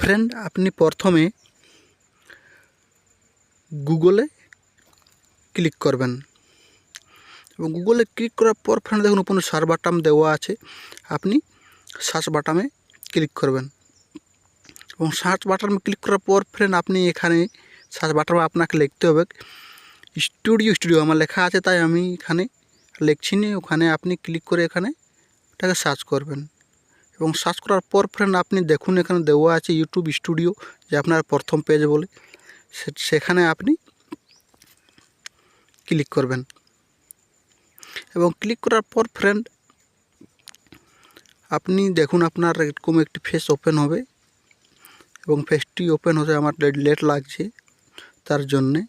Friend আপনি প্রথমে গুগলে ক্লিক করবেন। এবং গুগলে ক্লিক করার পর ফ্রেন্ড দেখুন উপরে সার্চ বাটাম দেওয়া আছে। আপনি সার্চ বাটামে ক্লিক করবেন। এবং সার্চ বাটামে ক্লিক করার পর ফ্রেন্ড আপনি এখানে সার্চ বাটামে আপনাকে লিখতে হবে। স্টুডিও স্টুডিও আমার লেখা আছে, তাই আমি এখানে লিখছি নি। ওখানে আপনি ক্লিক করে এখানে এটাকে সার্চ করবেন। এবং সার্চ করার পর ফ্রেন্ড আপনি দেখুন, এখানে দেওয়া আছে ইউটিউব স্টুডিও যে আপনার প্রথম পেজ বলে। সেখানে আপনি ক্লিক করবেন। এবং ক্লিক করার পর ফ্রেন্ড আপনি দেখুন আপনার এরকম একটি ফেস ওপেন হবে। এবং ফেসটি ওপেন হতে আমার লেট লাগছে তার জন্যে।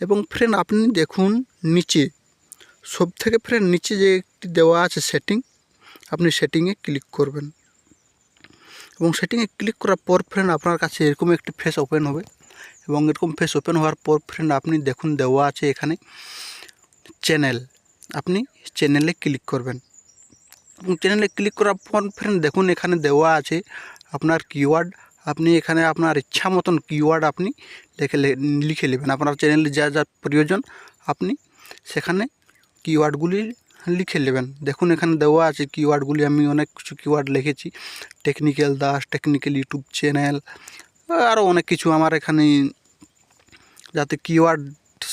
এবং ফ্রেন্ড আপনি দেখুন নিচে সব থেকে ফ্রেন্ড নিচে যে একটি দেওয়া আছে সেটিং আপনি সেটিংয়ে ক্লিক করবেন। এবং সেটিংয়ে ক্লিক করার পর ফ্রেন্ড আপনার কাছে এরকম একটি ফেস ওপেন হবে। এবং এরকম ফেস ওপেন হওয়ার পর ফ্রেন্ড আপনি দেখুন দেওয়া আছে এখানে চ্যানেল আপনি চ্যানেলে ক্লিক করবেন। এবং চ্যানেলে ক্লিক করার পর ফ্রেন্ড দেখুন এখানে দেওয়া আছে আপনার কিওয়ার্ড আপনি এখানে আপনার ইচ্ছা মতন কিওয়ার্ড আপনি লিখে লিখে নেবেন। আপনার চ্যানেলে যা যা প্রয়োজন আপনি সেখানে কিওয়ার্ডগুলি লিখে নেবেন। দেখুন, এখানে দেওয়া আছে কিওয়ার্ডগুলি আমি অনেক কিছু কিওয়ার্ড লিখেছি। Technical Das technical YouTube channel আরও অনেক কিছু আমার এখানে যাতে কিওয়ার্ড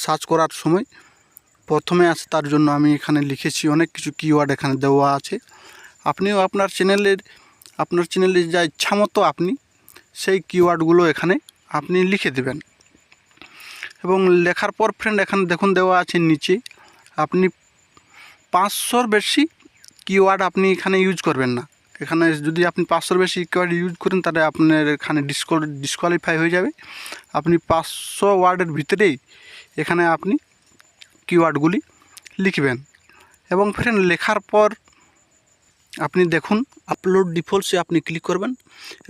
সার্চ করার সময় প্রথমে আসে, তার জন্য আমি এখানে লিখেছি, অনেক কিছু কিওয়ার্ড এখানে দেওয়া আছে। আপনিও আপনার চ্যানেলের আপনার চ্যানেলের যা ইচ্ছা মতো আপনি সেই কিওয়ার্ডগুলো এখানে আপনি লিখে দেবেন। এবং লেখার পর ফ্রেন্ড এখানে দেখুন দেওয়া আছে নিচে, আপনি পাঁচশোর বেশি কিওয়ার্ড আপনি এখানে ইউজ করবেন না। এখানে যদি আপনি পাঁচশোর বেশি কিওয়ার্ড ইউজ করেন, তাহলে আপনার এখানে ডিসকো ডিসকোয়ালিফাই হয়ে যাবে। আপনি পাঁচশো ওয়ার্ডের ভিতরেই এখানে আপনি কিওয়ার্ডগুলি লিখবেন। এবং ফ্রেন্ড লেখার পর আপনি দেখুন আপলোড ডিফল্টসে আপনি ক্লিক করবেন।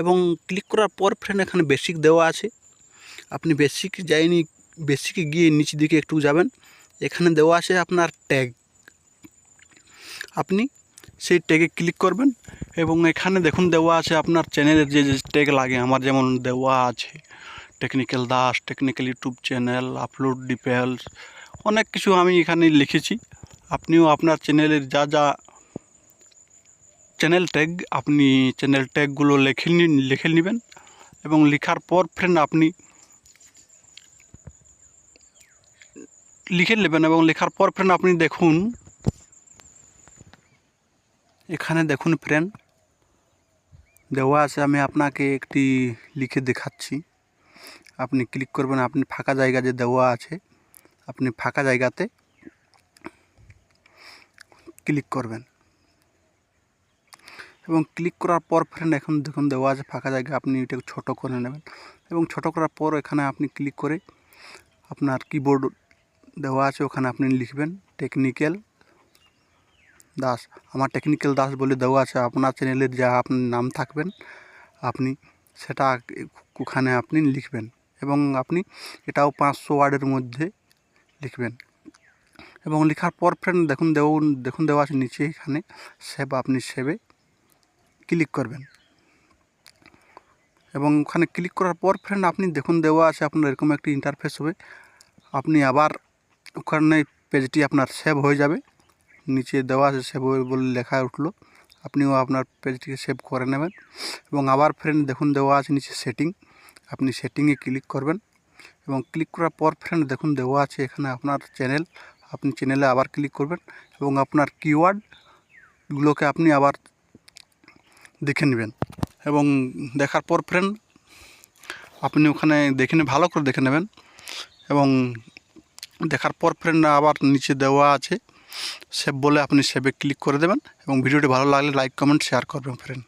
এবং ক্লিক করার পর ফ্রেন্ড এখানে বেসিক দেওয়া আছে। আপনি বেসিক যায়নি বেসিকে গিয়ে নিচ দিকে একটু যাবেন। এখানে দেওয়া আছে আপনার ট্যাগ আপনি সেই ট্যাগে ক্লিক করবেন এবং এখানে দেখুন দেওয়া আছে আপনার চ্যানেলের যে যে ট্যাগ লাগে, আমার যেমন দেওয়া আছে technical Das technical YouTube channel upload details অনেক কিছু আমি এখানে লিখেছি। আপনিও আপনার চ্যানেলের যা যা চ্যানেল ট্যাগ আপনি চ্যানেল ট্যাগগুলো লিখে লিখে নেবেন এবং লেখার পর ফ্রেন্ড আপনি লিখে নেবেন এবং লেখার পর ফ্রেন্ড আপনি দেখুন এখানে দেখুন ফ্রেন্ড দেওয়া আছে, আমি আপনাকে একটি লিখে দেখাচ্ছি। আপনি ক্লিক করবেন, আপনি ফাঁকা জায়গা যে দেওয়া আছে, আপনি ফাঁকা জায়গাতে ক্লিক করবেন। এবং ক্লিক করার পর ফ্রেন্ড এখন দেখুন, দেওয়া আছে ফাঁকা জায়গা, আপনি এটাকে ছোটো করে নেবেন। এবং ছোটো করার পর, এখানে আপনি ক্লিক করে আপনার কিবোর্ড দেওয়া আছে, ওখানে আপনি লিখবেন টেকনিক্যাল দাস, আমার টেকনিক্যাল দাস বলে দেওয়া আছে, আপনার চ্যানেলের যা আপনার নাম থাকবেন, আপনি সেটা ওখানে আপনি লিখবেন এবং আপনি এটাও পাঁচশো ওয়ার্ডের মধ্যে লিখবেন। এবং লেখার পর ফ্রেন্ড দেখুন দেউন দেখুন দেওয়া আছে নিচে এখানে সেভ আপনি সেভে ক্লিক করবেন। এবং ওখানে ক্লিক করার পর ফ্রেন্ড আপনি দেখুন দেওয়া আছে আপনার এরকম একটি ইন্টারফেস হবে, আপনি আবার ওখানে পেজটি আপনার সেভ হয়ে যাবে। নিচে দেওয়া আছে সেভ বলে লেখা উঠল। আপনিও আপনার পেজটিকে সেভ করে নেবেন এবং আবার ফ্রেন্ড দেখুন দেওয়া আছে নিচে সেটিং। আপনি সেটিংয়ে ক্লিক করবেন এবং ক্লিক করার পর ফ্রেন্ড দেখুন দেওয়া আছে এখানে আপনার চ্যানেল। আপনি চ্যানেলে আবার ক্লিক করবেন এবং আপনার কিওয়ার্ডগুলোকে আপনি আবার দেখে নেবেন এবং দেখার পর ফ্রেন্ড আপনি ওখানে দেখে ভালো করে দেখে নেবেন এবং দেখার পর ফ্রেন্ড আবার নিচে দেওয়া আছে সেভ বলে আপনি সেভে ক্লিক করে দেবেন এবং ভিডিওটি ভালো লাগলে লাইক, কমেন্ট, শেয়ার করবেন ফ্রেন্ড